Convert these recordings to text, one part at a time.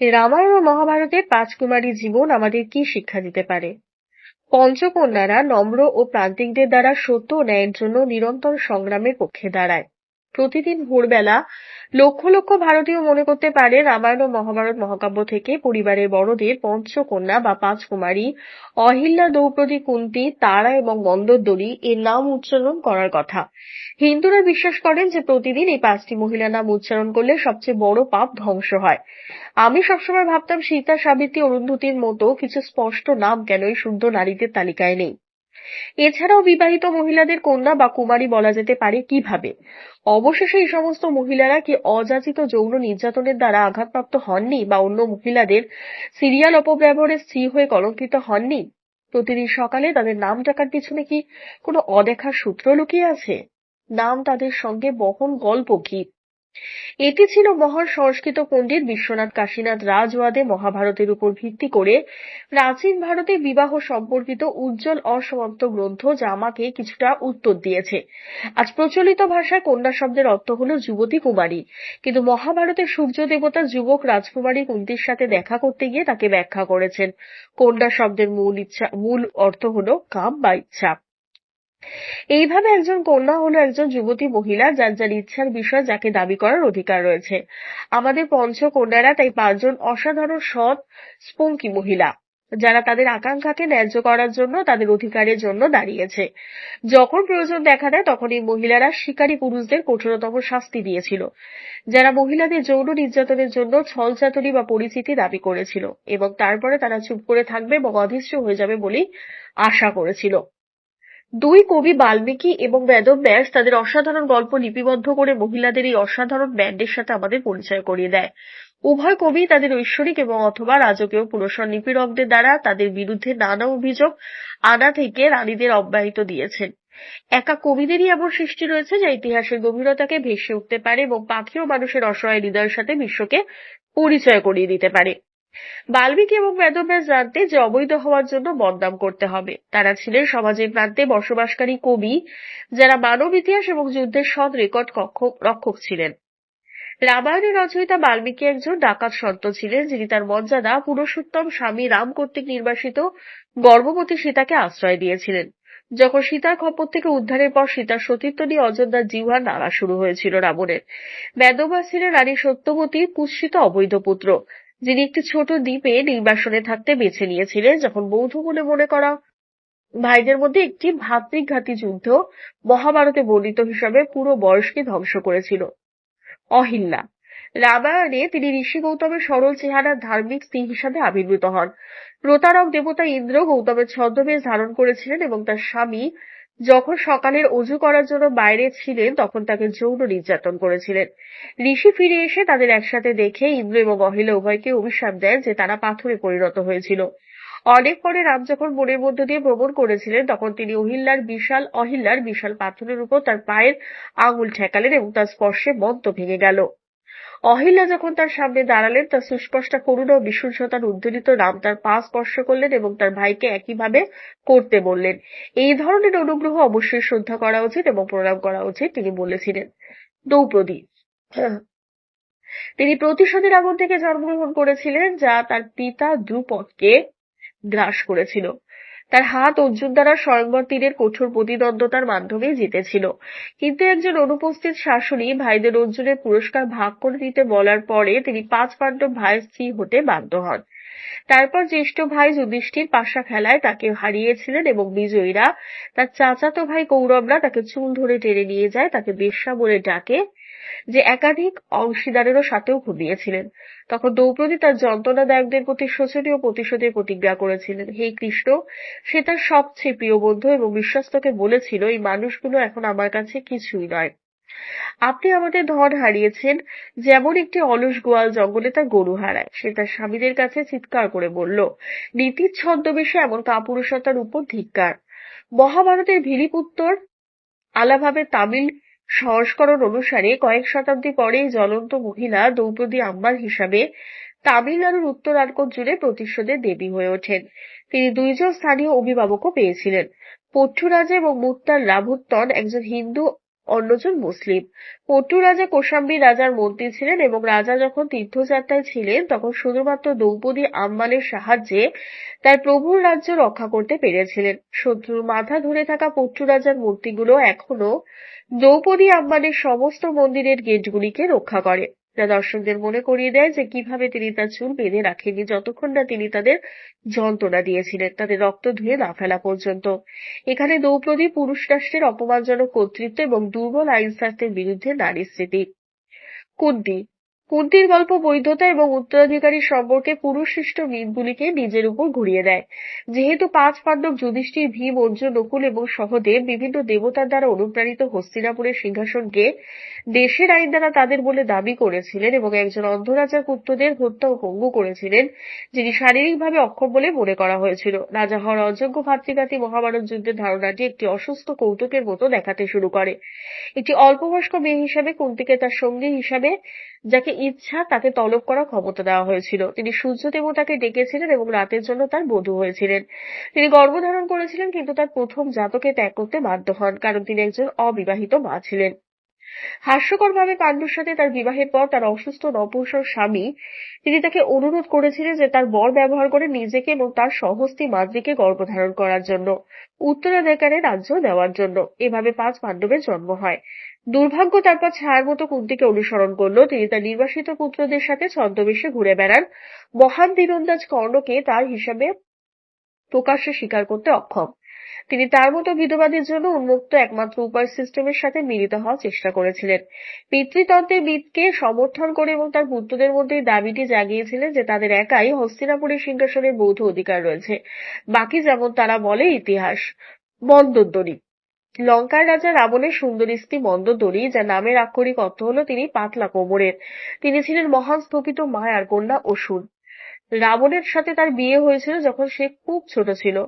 রামায়ণ ও মহাভারতের পাঁচ কুমারী জীবন আমাদের কি শিক্ষা দিতে পারে? পঞ্চকন্যারা নম্র ও প্রান্তিকদের দ্বারা সত্য ও ন্যায়ের জন্য নিরন্তর সংগ্রামের পক্ষে দাঁড়ায়। প্রতিদিন ভোরবেলা লক্ষ লক্ষ ভারতীয় মনে করতে পারে রামায়ণ ও মহাভারত মহাকাব্য থেকে পরিবারের বড়দের পঞ্চকন্যা বা পাঁচ কুমারী অহিল্যা দ্রৌপদী কুন্তি, তারা এবং মন্দোদরী এর নাম উচ্চারণ করার কথা। হিন্দুরা বিশ্বাস করেন যে প্রতিদিন এই পাঁচটি মহিলা নাম উচ্চারণ করলে সবচেয়ে বড় পাপ ধ্বংস হয়। আমি সবসময় ভাবতাম সীতা, সাবিত্রী, অরুন্ধতির মতো কিছু স্পষ্ট নাম কেন এই শুদ্ধ নারীদের তালিকায় নেই। এছাড়াও বিবাহিত মহিলাদের কন্যা বা কুমারী বলা যেতে পারে, কীভাবে? অবশেষে এই সমস্ত মহিলারা কি অযাচিত যৌন নির্যাতনের দ্বারা আঘাতপ্রাপ্ত হননি বা অন্য মহিলাদের সিরিয়াল অপব্যবহারের স্ত্রী হয়ে কলঙ্কিত হননি? প্রতিদিন সকালে তাদের নাম ডাকার পিছনে কি কোনো অদেখা সূত্র লুকিয়ে আছে? নাম তাদের সঙ্গে বহন গল্প কি? এটি ছিল মহান সংস্কৃত পণ্ডিত বিশ্বনাথ কাশীনাথ রাজওয়াদে মহাভারতের উপর ভিত্তি করে প্রাচীন ভারতে বিবাহ সম্পর্কিত উজ্জ্বল অসমাপ্ত গ্রন্থ যা আমাকে কিছুটা উত্তর দিয়েছে। আজ প্রচলিত ভাষায় কন্যা শব্দের অর্থ হল যুবতী কুমারী। কিন্তু মহাভারতের সূর্য দেবতা যুবক রাজকুমারী কুন্তির সাথে দেখা করতে গিয়ে তাকে ব্যাখ্যা করেছেন। কন্যা শব্দের মূল ইচ্ছা, মূল অর্থ হল কাম বা ইচ্ছা। এইভাবে একজন কন্যা হলো একজন যুবতী মহিলা যার যার ইচ্ছার বিষয় যাকে দাবি করার অধিকার রয়েছে। আমাদের পঞ্চকন্যারা তাই পাঁচজন অসাধারণ সৎ স্পঙ্কি মহিলা। যারা তাদের আকাঙ্ক্ষাকে ন্যায্য করার জন্য তাদের অধিকারের জন্য দাঁড়িয়েছে। যখন প্রয়োজন দেখা দেয় তখন এই মহিলারা শিকারী পুরুষদের কঠোরতম শাস্তি দিয়েছিল, যারা মহিলাদের যৌন নির্যাতনের জন্য ছলচাতুরি বা পরিচিতি দাবি করেছিল এবং তারপরে তারা চুপ করে থাকবে এবং অদৃশ্য হয়ে যাবে বলেই আশা করেছিল। দুই কবি বাল্মীকি এবং বেদব্যাস তাদের অসাধারণ গল্প লিপিবদ্ধ করে মহিলাদের এই অসাধারণ ব্যান্ডের সাথে আমাদের পরিচয় করিয়ে দেয়। উভয় কবি তাদের ঐশ্বরিক এবং অথবা রাজকীয় পুরস্কার নিপীড়কদের দ্বারা তাদের বিরুদ্ধে নানা অভিযোগ আনা থেকে রানীদের অব্যাহত দিয়েছেন। একা কবিদেরই এমন সৃষ্টি রয়েছে যা ইতিহাসের গভীরতাকে ভেসে উঠতে পারে এবং পাখি ও মানুষের অসহায় হৃদয়ের সাথে বিশ্বকে পরিচয় করিয়ে দিতে পারে। বাল্মীকি এবং বেদব্যাস জানতে যে অবৈধ হওয়ার জন্য বদনাম করতে হবে। তারা ছিলেন সমাজের প্রান্তে বসবাসকারী কবি, যারা মানব ইতিহাস এবং যুদ্ধের সৎ রেকর্ড রক্ষক ছিলেন। রামায়ণের রচয়িতা বাল্মীকি একজন ডাকাত সন্ত ছিলেন, যিনি তার মর্যাদা, পুরুষোত্তম স্বামী রাম কর্তৃক নির্বাসিত গর্ভবতী সীতাকে আশ্রয় দিয়েছিলেন। যখন সীতার খপর থেকে উদ্ধারের পর সীতার সতীর্থ নিয়ে অযোধ্যার জিহ্বার নাড়া শুরু হয়েছিল রাবণের। বেদব্যাস ছিলেন রানী সত্যবতীর কুৎসিত অবৈধ পুত্র। যিনি একটি ছোট দ্বীপে নির্বাসনে থাকতে বেছে নিয়েছিলেন, যখন বৌদ্ধ বলে মনে করা ভাইদের মধ্যে একটি ভাতৃঘাতী যুদ্ধ মহাভারতে বর্ণিত হিসাবে পুরো বয়সকে ধ্বংস করেছিল। অহিল্যা রামায়ণে তিনি ঋষি গৌতমের সরল চেহারার ধার্মিক স্ত্রী হিসাবে আবির্ভূত হন। প্রতারক দেবতা ইন্দ্র গৌতমের ছদ্মবেশ ধারণ করেছিলেন এবং তার স্বামী যখন সকালের অজু করার জন্য বাইরে ছিলেন, তখন তাকে যৌন নির্যাতন করেছিলেন। ঋষি ফিরে এসে তাদের একসাথে দেখে ইন্দ্র এবং অহিলা উভয়কে অভিশাপ দেন যে তারা পাথরে পরিণত হয়েছিল। অনেক পরে রাম যখন বনের মধ্য দিয়ে ভ্রমণ করেছিলেন, তখন তিনি অহিল্লার বিশাল অহিল্লার বিশাল পাথরের উপর তার পায়ের আঙুল ঠেকালেন এবং তার স্পর্শে মন্ত ভেঙে গেল। অহিল্যা যখন তার সামনে দাঁড়ালেন তার সুস্পষ্ট করুণা ও বিশুদ্ধতার উদ্ধৃত নাম তার পা স্পর্শ করলেন এবং তার ভাইকে একইভাবে করতে বললেন। এই ধরনের অনুগ্রহ অবশ্যই শ্রদ্ধা করা উচিত এবং প্রণাম করা উচিত, তিনি বলেছিলেন। দ্রৌপদী। তিনি প্রতিশোধের আগুন থেকে জন্মগ্রহণ করেছিলেন, যা তার পিতা দ্রুপদকে গ্রাস করেছিল। তার হাত অর্জুন দ্বারা স্বয়ংবর তীরের কঠোর প্রতিদ্বন্দ্বতার মাধ্যমে জিতেছিল। কিন্তু একজন অনুপস্থিত শাশুড়ি ভাইদের অর্জুনের পুরস্কার ভাগ করে দিতে বলার পরে তিনি পাঁচ পাণ্ডব ভাইয়ের স্ত্রী হতে বাধ্য হন। তারপর জ্যেষ্ঠ ভাই যুধিষ্ঠির পাশা খেলায় তাকে হারিয়েছিলেন এবং বিজয়ীরা তার চাচাতো ভাই কৌরবরা তাকে চুল ধরে টেনে নিয়ে যায়, তাকে বেশ্যা বলে ডাকে। যে একাধিক অংশীদারেরও সাথেও ঘুমিয়েছিলেন। তখন দ্রৌপদী তার যন্ত্রণাদায়কদের প্রতি শোচনীয় প্রতিশোধের প্রতিজ্ঞা করেছিলেন, হে কৃষ্ণ, সে তার সবচেয়ে প্রিয় বন্ধু এবং বিশ্বস্তকে বলেছিল, এই মানুষগুলো এখন আমার কাছে কিছুই নয়। আপনি আমাদের ধন হারিয়েছেন, যেমন একটি অলস গোয়াল জঙ্গলে তার গরু হারায়। সে তার স্বামীদের কাছে চিৎকার করে বলল, নীতির ছদ্মবেশে এমন কাপুরুষতার উপর ধিক্কার। মহাভারতের ভিলিপুত্তর আলাভাবে তামিল সংস্করণ অনুসারে কয়েক শতাব্দী পরে জ্বলন্ত মহিলা দ্রৌপদী আম্মার হিসাবে তামিলনাড়ুর উত্তর উত্তরার্কট জুড়ে প্রতিশোধের দেবী হয়ে ওঠেন। তিনি দুইজন স্থানীয় অভিভাবকও পেয়েছিলেন। পট্টুরাজা এবং মুক্তার রাভুত্তন একজন হিন্দু অন্যজন মুসলিম। পট্টু রাজা কোশাম্বী রাজার মন্ত্রী ছিলেন এবং রাজা যখন তীর্থযাত্রায় ছিলেন, তখন শুধুমাত্র দ্রৌপদী আম্বালের সাহায্যে তার প্রভুর রাজ্য রক্ষা করতে পেরেছিলেন। শত্রুর মাথা ধরে থাকা পট্টু রাজার মূর্তিগুলো এখনও দ্রৌপদী আম্বালের সমস্ত মন্দিরের গেটগুলিকে রক্ষা করে। যা দর্শকদের মনে করিয়ে দেয় যে কীভাবে তিনি তার চুল বেঁধে রাখেননি যতক্ষণ না তিনি তাদের যন্ত্রণা দিয়েছিলেন, তাদের রক্ত ধুয়ে না ফেলা পর্যন্ত। এখানে দ্রৌপদী পুরুষ রাষ্ট্রের অপমানজনক কর্তৃত্ব এবং দুর্বল আইনশাস্ত্রের বিরুদ্ধে নারী স্মৃতি। কুন্তি কুন্তির গল্প বৈধতা এবং উত্তরাধিকারী সম্পর্কে পুরুষশিষ্ট মিথগুলিকে নিজের উপর ঘুরিয়ে দেয়। যেহেতু পাঁচ পাণ্ডব যুধিষ্ঠির, ভীম, অর্জুন, নকুল এবং সহদেব বিভিন্ন দেবতার দ্বারা অনুপ্রাণিত হস্তিনাপুরের সিংহাসনকে দেশের আইন দ্বারা তাদের বলে দাবি করেছিলেন এবং একজন অন্ধরাজার পুত্রদের হত্যা ও পঙ্গু করেছিলেন, যিনি শারীরিকভাবে অক্ষম বলে মনে করা হয়েছিল। রাজা হওয়ার অযোগ্য ভাতৃঘাতী মহাভারত যুদ্ধের ধারণাটি একটি অসুস্থ কৌতুকের মতো দেখাতে শুরু করে। একটি অল্পবয়স্ক মেয়ে হিসাবে কুন্তিকে তার সঙ্গী হিসাবে যাকে ইচ্ছা তাকে তলব করার ক্ষমতা দেওয়া হয়েছিল। তিনি সূর্য দেবতাকে ডেকেছিলেন এবং রাতের জন্য তার বধূ হয়েছিলেন। তিনি গর্ভধারণ করেছিলেন কিন্তু তার প্রথম জাতকে ত্যাগ করতে বাধ্য হন, কারণ তিনি একজন অবিবাহিত মা ছিলেন। হাস্যকরভাবে পাণ্ডুর সাথে তার বিবাহের পর তার অসুস্থ নপুংসক স্বামী, তিনি তাকে অনুরোধ করেছিলেন যে তার বর ব্যবহার করে নিজেকে এবং তার সহস্তি মাদ্রিকে গর্ভধারণ করার জন্য, উত্তরাধিকারের রাজ্য দেওয়ার জন্য। এভাবে পাঁচ পাণ্ডবের জন্ম হয়। দুর্ভাগ্য তারপর ছায়ার মতো কুন্তিকে অনুসরণ করল। তিনি তার নির্বাসিত পুত্রদের সাথে ছদ্মবেশে ঘুরে বেড়ান। মহান তীরন্দাজ কর্ণকে তার হিসাবে প্রকাশ্যে স্বীকার করতে অক্ষম। তিনি তার মতো বিধবাদের জন্য উন্মুক্ত একমাত্র উপায় সিস্টেমের সাথে মিলিত হওয়ার চেষ্টা করেছিলেন। পিতৃতন্ত্রের বিদকে সমর্থন করে এবং তার পুত্রদের মধ্যে দাবিটি জাগিয়েছিলেন যে তাদের একাই হস্তিনাপুরের সিংহাসনের বৌদ্ধ অধিকার রয়েছে। বাকি যেমন তারা বলে, ইতিহাস মন্দোদ্দরী লঙ্কার রাজা রাবণের সুন্দরী স্ত্রী মন্দোদরী যা নামের আক্ষরিক অর্থ হল তিনি পাতলা কোমরের। তিনি ছিলেন মহান স্থপিত মায়ার কন্যা অসুর। রাবণের সাথে তার বিয়ে হয়েছিল যখন সে খুব ছোট ছিল।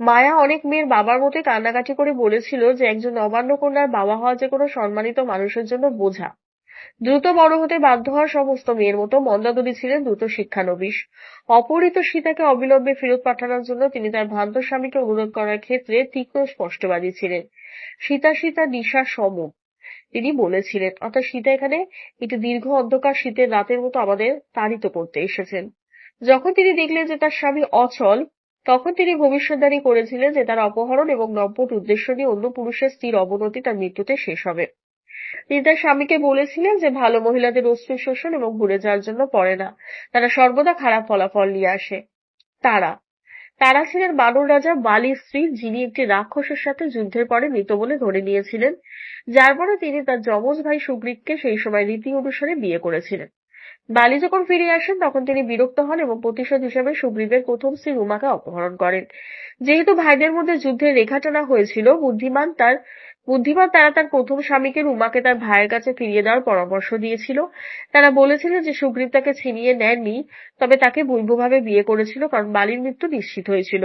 মায়া অনেক মেয়ের বাবার মতে কান্নাকাটি করে বলেছিল যে, একজন নবান্ন কন্যার বাবা হওয়া যে কোনো সম্মানিত মানুষের জন্য বোঝা। দ্রুত বড় হতে বাধ্য হওয়া সমস্ত মেয়ের মতো মন্দাদরী ছিলেন দ্রুত শিক্ষানবিশ। অপহৃত সীতাকে অবিলম্বে ফেরত পাঠানোর জন্য তিনি তার ভ্রান্ত স্বামীকে অনুরোধ করার ক্ষেত্রে তীক্ষ্ণ স্পষ্টবাদী ছিলেন। সীতা সীতা নিশা সম। তিনি বলেছিলেন, অর্থাৎ সীতা এখানে একটি দীর্ঘ অন্ধকার শীতের রাতের মতো আমাদের তাড়িত করতে এসেছেন। যখন তিনি দেখলেন যে তার স্বামী অচল, তখন তিনি ভবিষ্যদ্বাণী করেছিলেন যে তার অপহরণ এবং নব্বট উদ্দেশ্য নিয়ে অন্য পুরুষের স্থির অবনতি তার মৃত্যুতে শেষ হবে। তিনি তার স্বামীকে বলেছিলেন যে ভালো মহিলাদের অশ্রু শোষণ এবং ভুলে যাওয়ার জন্য পড়ে না। তারা সর্বদা খারাপ ফলাফল নিয়ে আসে। তারা। তারা ছিলেন বানর রাজা বালির স্ত্রী, যিনি একটি রাক্ষসের সাথে যুদ্ধের পরে মৃত বলে ধরে নিয়েছিলেন, যার পরে তিনি তার যমজ ভাই সুগ্রীবকে সেই সময় রীতি অনুসারে বিয়ে করেছিলেন। বালি যখন ফিরে আসেন, তখন তিনি বিরক্ত হন এবং প্রতিশোধ হিসেবে সুগ্রীবের প্রথম স্ত্রী রুমাকে অপহরণ করেন। যেহেতু ভাইদের মধ্যে যুদ্ধের রেখা টানা হয়েছিল, বুদ্ধিমান তার বুদ্ধিমান তারা তার প্রথম স্বামীকে রুমাকে তার ভাইয়ের কাছে ফিরিয়ে দেওয়ার পরামর্শ দিয়েছিল। তারা বলেছিল যে সুগ্রীব তাকে ছিনিয়ে নেননি, তবে তাকে বৈধভাবে বিয়ে করেছিল কারণ বালির মৃত্যু নিশ্চিত হয়েছিল।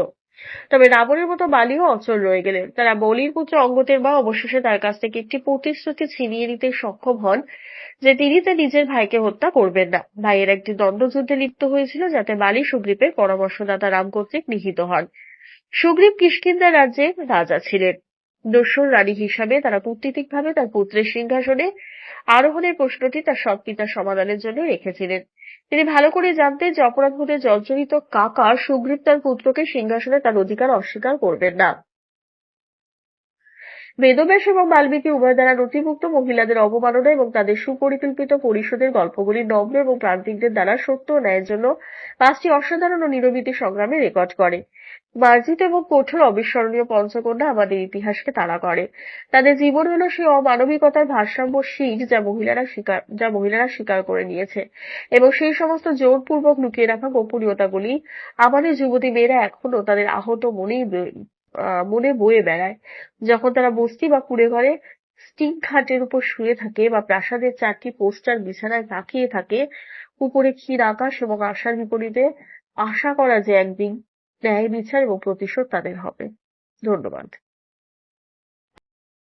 তবে রাবণের মতো বালিও অচল রয়ে গেলেন। তারা বলির পুত্র অঙ্গতের বা অবশেষে তার কাছ থেকে একটি প্রতিশ্রুতি ছিনিয়ে নিতে সক্ষম হন যে তিনি তার নিজের ভাইকে হত্যা করবেন না। ভাইয়ের একটি দ্বন্দ্বযুদ্ধে লিপ্ত হয়েছিল যাতে বালি সুগ্রীবের পরামর্শদাতা রাম কর্তৃক নিহিত হন। সুগ্রীব কিষ্কিন্দা রাজ্যের রাজা ছিলেন। দস্যুর রানী হিসাবে তারা কূটনীতিকভাবে তার পুত্রের সিংহাসনে আরোহণের প্রশ্নটি তার সব পিতার সমাধানের জন্য রেখেছিলেন। তিনি ভালো করে জানতেন যে অপরাধ ঘটে জর্জরিত কাকা সুগ্রীব তার পুত্রকে সিংহাসনে তার অধিকার অস্বীকার করবেন না। বেদব্যাস এবং বাল্মীকি উভয় দ্বারা নথিভুক্ত মহিলাদের অবমাননা এবং তাদের সুপরিকল্পিত পরিশোধের গল্পগুলি নম্র এবং প্রান্তিকদের দ্বারা সত্য ও ন্যায়ের জন্য পাঁচটি অসাধারণ ও নিরবিতি সংগ্রামে রেকর্ড করে। মার্জিত এবং কঠোর অবিস্মরণীয় পঞ্চকন্যা আমাদের ইতিহাসকে তাড়া করে। তাদের জীবন হলো সেই অমানবিকতার ভারসাম্য শীত যা মহিলারা স্বীকার, যা মহিলারা স্বীকার করে নিয়েছে। এবং সেই সমস্ত জোরপূর্বক লুকিয়ে রাখা গোপনীয়তাগুলি আমাদের যুবতী মেয়েরা এখনও তাদের আহত মনেই মনে বয়ে বেড়ায়। যখন তারা বস্তি বা কুঁড়ে ঘরে স্টিং খাটের উপর শুয়ে থাকে বা প্রাসাদের চারটি পোস্টার বিছানায় তাকিয়ে থাকে, উপরে ক্ষীর আকাশ এবং আশার বিপরীতে আশা করা যে একদিন ন্যায় বিচার এবং প্রতিশোধ তাদের হবে। ধন্যবাদ।